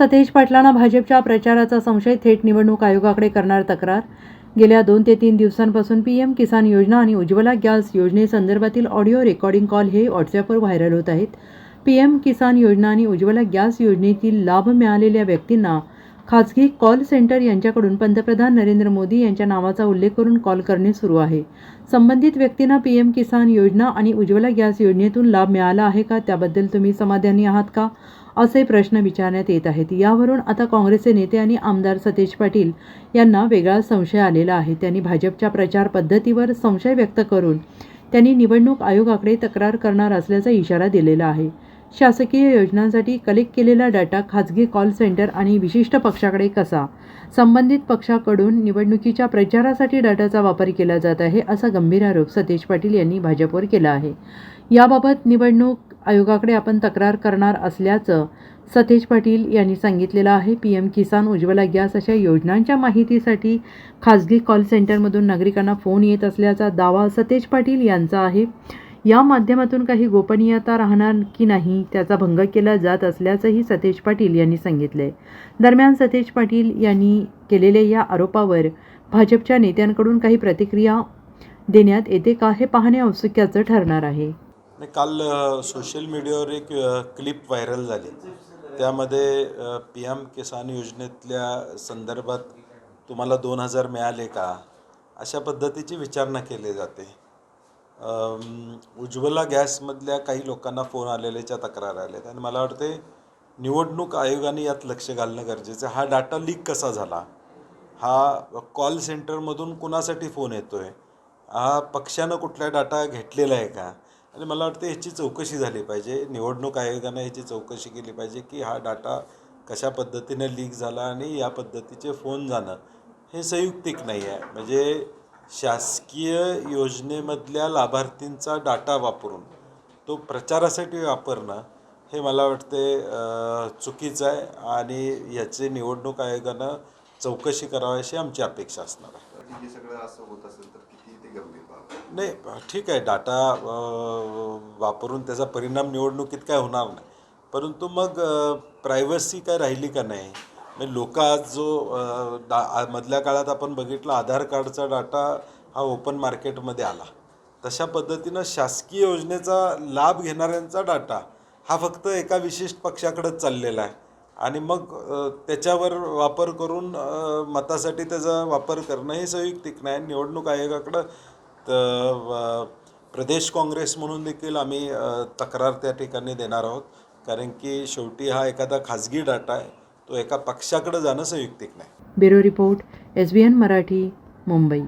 सतेज पाटलांना भाजपच्या प्रचाराचा संशय थेट निवडणूक आयोगाकडे करणार तक्रार. गेल्या दोन ते तीन दिवसांपासून पी एम किसान योजना आणि उज्ज्वला गॅस योजनेसंदर्भातील ऑडिओ रेकॉर्डिंग कॉल हे व्हॉट्सॲपवर व्हायरल होत आहेत. पी एम किसान योजना आणि उज्ज्वला गॅस योजनेतील लाभ मिळालेल्या व्यक्तींना खाजगी कॉल सेंटर यांच्याकडून पंतप्रधान नरेंद्र मोदी यांच्या नावाचा उल्लेख करून कॉल करणे सुरू आहे. संबंधित व्यक्तींना पी एम किसान योजना आणि उज्ज्वला गॅस योजनेतून लाभ मिळाला आहे का? त्याबद्दल तुम्ही समाधानी आहात का? असे प्रश्न विचारण्यात येत आहेत. यावरून आता काँग्रेसचे नेते आणि आमदार सतेज पाटील यांना वेगळा संशय आलेला आहे. त्यांनी भाजपच्या प्रचार पद्धतीवर संशय व्यक्त करून त्यांनी निवडणूक आयोगाकडे तक्रार करणार असल्याचा इशारा दिलेला आहे. शासकीय योजनांसाठी कलेक्ट केलेला डाटा खाजगी कॉल सेंटर आणि विशिष्ट पक्षाकडे कसा? संबंधित पक्षाकडून निवडणुकीच्या प्रचारासाठी डाटाचा वापर केला जात आहे असा गंभीर आरोप सतेज पाटील यांनी भाजपवर केला आहे. याबाबत निवडणूक आयोगाकडे आपण तक्रार करणार असल्याचं सतेज पाटील यांनी सांगितलेलं आहे. P M Kisan Ujjwala gas अशा योजनांच्या माहितीसाठी खाजगी कॉल सेंटरमधून नागरिकांना फोन येत असल्याचा दावा सतेज पाटील यांचा आहे. या माध्यमातून काही गोपनीयता राहणार की नाही त्याचा भंग केला जात असल्याचंही सतेज पाटील यांनी सांगितले दरम्यान सतेज पाटील यांनी केलेल्या या आरोपावर भाजपच्या नेत्यांकडून काही प्रतिक्रिया देण्यात येते का हे पाहणे औत्सुक्याचं ठरणार आहे. काल सोशल मीडियावर एक क्लिप व्हायरल झाली. त्यामध्ये पी एम किसान योजनेतल्या संदर्भात तुम्हाला दोन हजार मिळाले का? अशा पद्धतीची विचारणा केली जाते. उज्ज्वला गॅसमधल्या काही लोकांना फोन आलेल्याच्या तक्रार आल्यात. आणि मला वाटते निवडणूक आयोगाने यात लक्ष घालणं गरजेचं आहे. हा डाटा लीक कसा झाला? हा कॉल सेंटरमधून कुणासाठी फोन येतो आहे हा पक्षानं कुठला डाटा घेतलेला आहे का? आणि मला वाटतं ह्याची चौकशी झाली पाहिजे. निवडणूक आयोगानं ह्याची चौकशी केली पाहिजे की हा डाटा कशा पद्धतीने लीक झाला आणि या पद्धतीचे फोन जाणं. हे संयुक्तिक नाही आहे. म्हणजे शासकीय योजनेमधल्या लाभार्थींचा डाटा वापरून तो प्रचारासाठी वापरणं हे मला वाटते चुकीचं आहे आणि याची निवडणूक आयोगानं चौकशी करावी अशी आमची अपेक्षा असणार आहे सगळं असं होत असेल तर किती ते गंभीर बाब आहे? नाही ठीक आहे डाटा वापरून त्याचा परिणाम निवडणुकीत काय होणार नाही परंतु मग प्रायव्हसी काय राहिली का नाही म्हणजे लोक आज जो डा मधल्या काळात आपण बघितलं आधार कार्डचा डाटा हा ओपन मार्केटमध्ये आला. तशा पद्धतीनं शासकीय योजनेचा लाभ घेणाऱ्यांचा डाटा हा फक्त एका विशिष्ट पक्षाकडं चाललेला आहे. आणि मग त्याच्यावर वापर करून मतासाठी त्याचा वापर करणं हे संयुक्तिक नाही. निवडणूक आयोगाकडं तर प्रदेश काँग्रेस म्हणून देखील आम्ही तक्रार त्या ठिकाणी देणार आहोत. कारण की शेवटी हा एखादा खाजगी डाटा आहे. तो एका पक्षाकडे जाणं संयुक्तिक नाही. Bureau report S B N Marathi Mumbai.